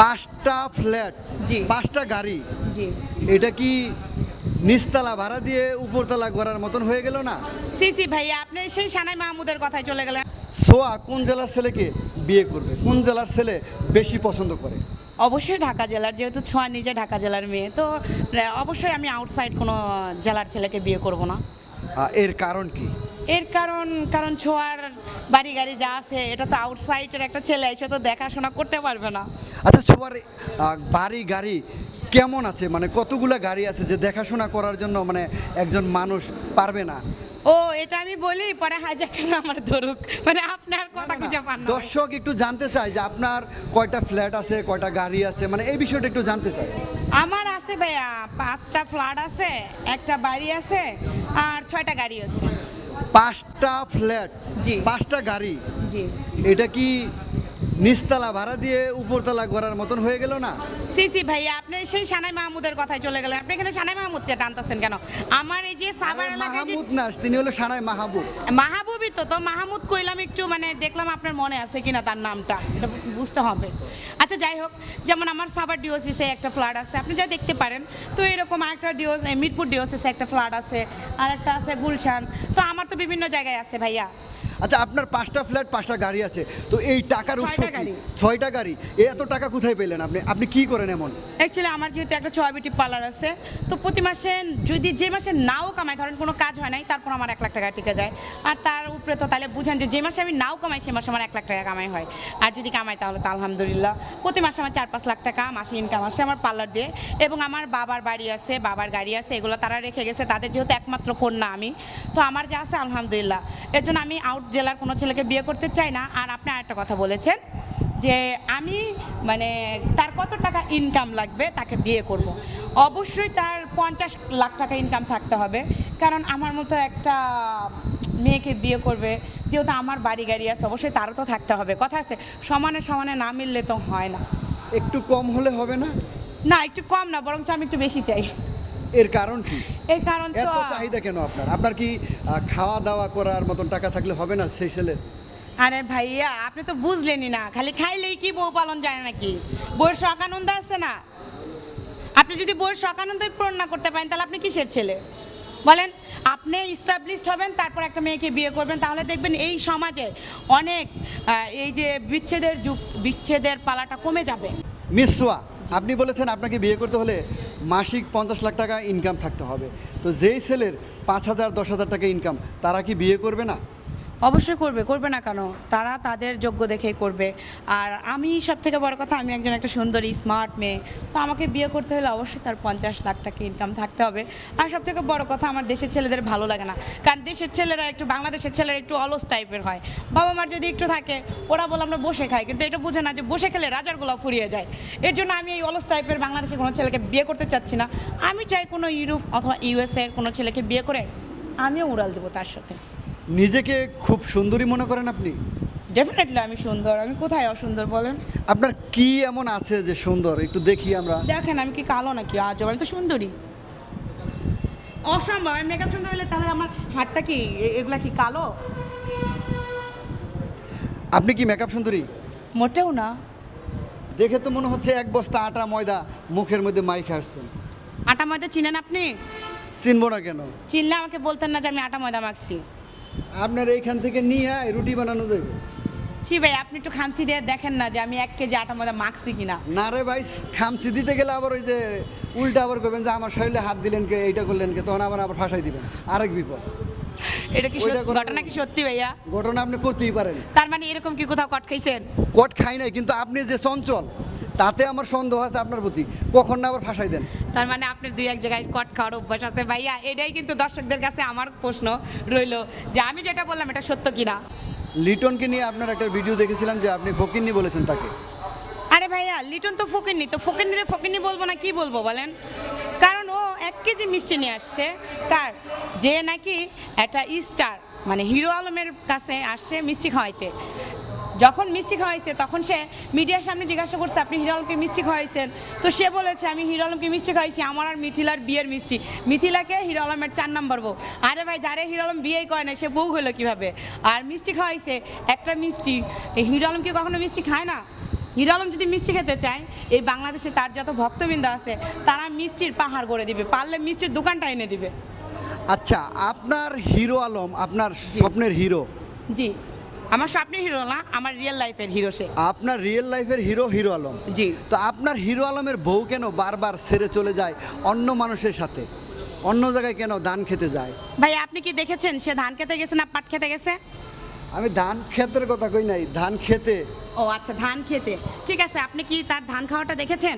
পাঁচটা ফ্ল্যাট জি। পাঁচটা গাড়ি। জি। এটা কি নিচতলা ভাড়া দিয়ে উপরতলা করার মতন হয়ে গেল না? সি সি ভাইয়া আপনি সেই সানাই মাহমুদের কথায় চলে গেলেন। সোয়া কোন জেলার ছেলেকে বিয়ে করবে? কোন জেলার ছেলে বেশি পছন্দ করে? অবশ্যই ঢাকা জেলার যেহেতু ছোঁয়া নিজে ঢাকা জেলার মেয়ে তো অবশ্যই আমি আউটসাইড কোনো জেলার ছেলেকে বিয়ে করব না। এর কারণ কি? এর কারণ কারণ ছোঁয়ার বাড়ি গাড়ি যা আছে এটা তো আউটসাইডের একটা ছেলে এসে তো দেখাশোনা করতে পারবে না। আচ্ছা ছোয়ার বাড়ি গাড়ি কেমন আছে? মানে কতগুলো গাড়ি আছে যে দেখাশোনা করার জন্য মানে একজন মানুষ পারবে না? ও এটা আমি বলি পরে হাজার কেন আমার ধরুক? মানে আপনার কথা খুঁজে পান দর্শক একটু জানতে চাই যে আপনার কয়টা ফ্ল্যাট আছে কয়টা গাড়ি আছে? মানে এই বিষয়টা একটু জানতে চাই আমার আছে ভাইয়া পাঁচটা ফ্ল্যাট আছে একটা বাড়ি আছে আর ছয়টা গাড়ি আছে। পাঁচটা ফ্ল্যাট জি। পাঁচটা গাড়ি জি এটা কি নিচতলা ভাড়া দিয়ে উপরতলা করার মতন হয়ে গেল না? সি সি ভাইয়া আপনি সেই সানাই মাহমুদের কথায় চলে গেলেন। আপনি এখানে সানাই মাহমুদকে টানতেছেন কেন? আমার এই যে সাভার এলাকায় মাহমুদ নাস তিনি হলো সানাই মাহবুব। মাহবুবই তো তো মাহমুদ কইলাম একটু মানে দেখলাম আপনার মনে আছে কিনা তার নামটা। এটা বুঝতে হবে। আচ্ছা যাই হোক যেমন আমার সাবার ডিওসিসে একটা ফ্ল্যাট আছে আপনি যা দেখতে পারেন। তো এরকম একটা ডিওস মিরপুর ডিওসিসে একটা ফ্ল্যাট আছে আর একটা আছে গুলশান। তো আমার তো বিভিন্ন জায়গায় আছে ভাইয়া। আচ্ছা আপনার পাঁচটা ফ্ল্যাট পাঁচটা গাড়ি আছে। তো এই টাকার উৎস ছয়টা কি? গাড়ি। ছয়টা গাড়ি। এ এত টাকা কোথায় পেলেন আপনি? আপনি কি করেন এমন? অ্যাকচুয়ালি আমার যেহেতু একটা ছয় বিউটি পার্লার আছে তো প্রতি মাসে যদি যে মাসে নাও কামাই ধরেন কোনো কাজ হয় নাই তারপর আমার এক লাখ টাকা টিকে যায়। আর তার উপরে তো তাহলে বুঝেন যে যে মাসে আমি নাও কামাই সে মাসে আমার এক লাখ টাকা কামাই হয়। আর যদি কামাই তাহলে তো আলহামদুলিল্লাহ। প্রতি মাসে আমার চার পাঁচ লাখ টাকা মাসে ইনকাম আসে আমার পার্লার দিয়ে। এবং আমার বাবার বাড়ি আছে বাবার গাড়ি আছে এগুলো তারা রেখে গেছে। তাদের যেহেতু একমাত্র কন্যা আমি তো আমার যা আছে আলহামদুলিল্লাহ। এর জন্য আমি আউট জেলার কোনো ছেলেকে বিয়ে করতে চাই না। আর আপনি আরেকটা কথা বলেছেন যে আমি মানে তার কত টাকা ইনকাম লাগবে তাকে বিয়ে করব। অবশ্যই তার পঞ্চাশ লাখ টাকা ইনকাম থাকতে হবে। কারণ আমার মতো একটা মেয়েকে বিয়ে করবে যেহেতু আমার বাড়ি গাড়ি আছে অবশ্যই তারও তো থাকতে হবে। কথা আছে সমানে সমানে না মিললে তো হয় না। একটু কম হলে হবে না? না একটু কম না বরঞ্চ আমি একটু বেশি চাই। এর কারণ কি? এর কারণ তো এত চাহিদা কেন আপনার? আপনার কি খাওয়া দাওয়া করার মতন টাকা থাকলে হবে না সেই ছেলের? আরে ভাইয়া আপনি তো বুঝলেনই না। খালি খাইলেই কি বউ পালন যায় নাকি? বউয়ের শখ আনন্দ আছে না? আপনি যদি বউয়ের শখ আনন্দই পূরণ না করতে পারেন তাহলে আপনি কিসের ছেলে? বলেন আপনি ইস্টাবলিশড হবেন তারপর একটা মেয়েকে বিয়ে করবেন তাহলে দেখবেন এই সমাজে অনেক এই যে বিচ্ছেদের যুগ বিচ্ছেদের পালাটা কমে যাবে। মিস সোয়া আপনি বলেছেন আপনাকে বিয়ে করতে হলে মাসিক পঞ্চাশ লাখ টাকা ইনকাম থাকতে হবে। তো যেই ছেলের পাঁচ হাজার, দশ হাজার টাকা ইনকাম তারা কি বিয়ে করবে না? অবশ্যই করবে করবে না কেন? তারা তাদের যোগ্য দেখেই করবে। আর আমি সব থেকে বড় কথা, আমি একজন একটা সুন্দরী স্মার্ট মেয়ে। তো আমাকে বিয়ে করতে হলে অবশ্যই তার পঞ্চাশ লাখ টাকা ইনকাম থাকতে হবে। আর সব থেকে বড় কথা, আমার দেশের ছেলেদের ভালো লাগে না। কারণ দেশের ছেলেরা একটু, বাংলাদেশের ছেলেরা একটু অলস টাইপের হয়। বাবা মার যদি একটু থাকে, ওরা বলে আমরা বসে খাই। কিন্তু এটা বুঝে না যে বসে খেলে রাজার গোলা ফুরিয়ে যায়। এর জন্য আমি এই অলস টাইপের বাংলাদেশের কোনো ছেলেকে বিয়ে করতে চাচ্ছি না। আমি চাই কোনো ইউরোপ অথবা ইউএসএ এর কোনো ছেলেকে বিয়ে করে, আমিও উড়াল দেবো তার সাথে। নিজেকে খুব সুন্দরী মনে করেন আপনি? ডেফিনেটলি আমি সুন্দর। আমি কোথায় অসুন্দর বলেন? আপনার কি এমন আছে যে সুন্দর? একটু দেখি আমরা। দেখেন আমি কি কালো নাকি? আজ আমি তো সুন্দরী। অসম্ভব আমি মেকআপ সুন্দর হলে তাহলে আমার হাতটা কি এগুলা কি কালো? আপনি কি মেকআপ সুন্দরী? মোটেও না। দেখে তো মনে হচ্ছে এক বস্তা আটা ময়দা মুখের মধ্যে মাইক আসছেন। আটা ময়দা চিনেন আপনি? চিনবো না কেন? চিনলে আমাকে বলতেন না যে আমি আটা ময়দা মাখছি। আপনার এইখান থেকে নিয়ে আয় রুটি বানানো দেবে ছি ভাই আপনি একটু খামচি দিয়ে দেখেন না যে আমি এক কেজি আটা ময়দা মাখছি কিনা। না রে ভাই খামচি দিতে গেলে আবার ওই যে উল্টা আবার করবেন যে আমার শরীরে হাত দিলেন কে এইটা করলেন কে তখন আবার আবার ফাঁসাই দিবেন। আরেক বিপদ। এটা কি সত্যি- ঘটনা কি সত্যি ভাইয়া? ঘটনা আপনি করতেই পারেন। তার মানে এরকম কি কোথাও কট খাইছেন? কট খাই নাই কিন্তু আপনি যে চঞ্চল তাতে আমার সন্দেহ আছে আপনার প্রতি। কখন না আবার ফাঁসাই দেন? তার মানে আপনার দুই এক জায়গায় কট খাওয়ার অভ্যাস আছে। ভাইয়া এটাই কিন্তু দর্শকদের কাছে আমার প্রশ্ন রইল যে আমি যেটা বললাম এটা সত্য কিনা? লিটনকে নিয়ে আপনার একটা ভিডিও দেখেছিলাম যে আপনি ফকিন্নি বলেছেন তাকে। আরে ভাইয়া লিটন তো ফকিরনি তো ফকিরনি রে ফকিরনি বলব না কি বলব বলেন? কারণ ও এক কেজি মিষ্টি নিয়ে আসছে। কার? যে নাকি একটা স্টার মানে হিরো আলমের কাছে আসছে মিষ্টি খাওয়াইতে। যখন মিষ্টি খাওয়াইছে তখন সে মিডিয়ার সামনে জিজ্ঞাসা করছে আপনি হিরো আলমকে মিষ্টি খাওয়াইছেন? তো সে বলেছে আমি হিরো আলমকে মিষ্টি খাওয়াইছি আমার আর মিথিলার বিয়ের মিষ্টি। মিথিলাকে হিরো আলমের চার নাম্বার বউ। আরে ভাই যারে হিরো আলম বিয়েই করে না সে বউ হলো কীভাবে? আর মিষ্টি খাওয়াইছে একটা মিষ্টি। এই হিরো আলম কি কখনো মিষ্টি খায় না? হিরো আলম যদি মিষ্টি খেতে চায় এই বাংলাদেশে তার যত ভক্তবৃন্দ আছে তারা মিষ্টির পাহাড় করে দিবে। পারলে মিষ্টির দোকানটা এনে দিবে। আচ্ছা আপনার হিরো আলম আপনার স্বপ্নের হিরো জি। আমার স্বপ্নের হিরো না আমার রিয়েল লাইফের হিরো সে। আপনার রিয়েল লাইফের হিরো হিরো আলম। জি। তো আপনার হিরো আলমের বউ কেন বারবার ছেড়ে চলে যায় অন্য মানুষের সাথে? অন্য জায়গায় কেন ধান খেতে যায়? ভাই আপনি কি দেখেছেন সে ধান খেতে গেছে না পাট খেতে গেছে? আমি ধান ক্ষেতের কথা কই নাই ধান খেতে। ও আচ্ছা ধান খেতে। ঠিক আছে আপনি কি তার ধান খাওয়াটা দেখেছেন?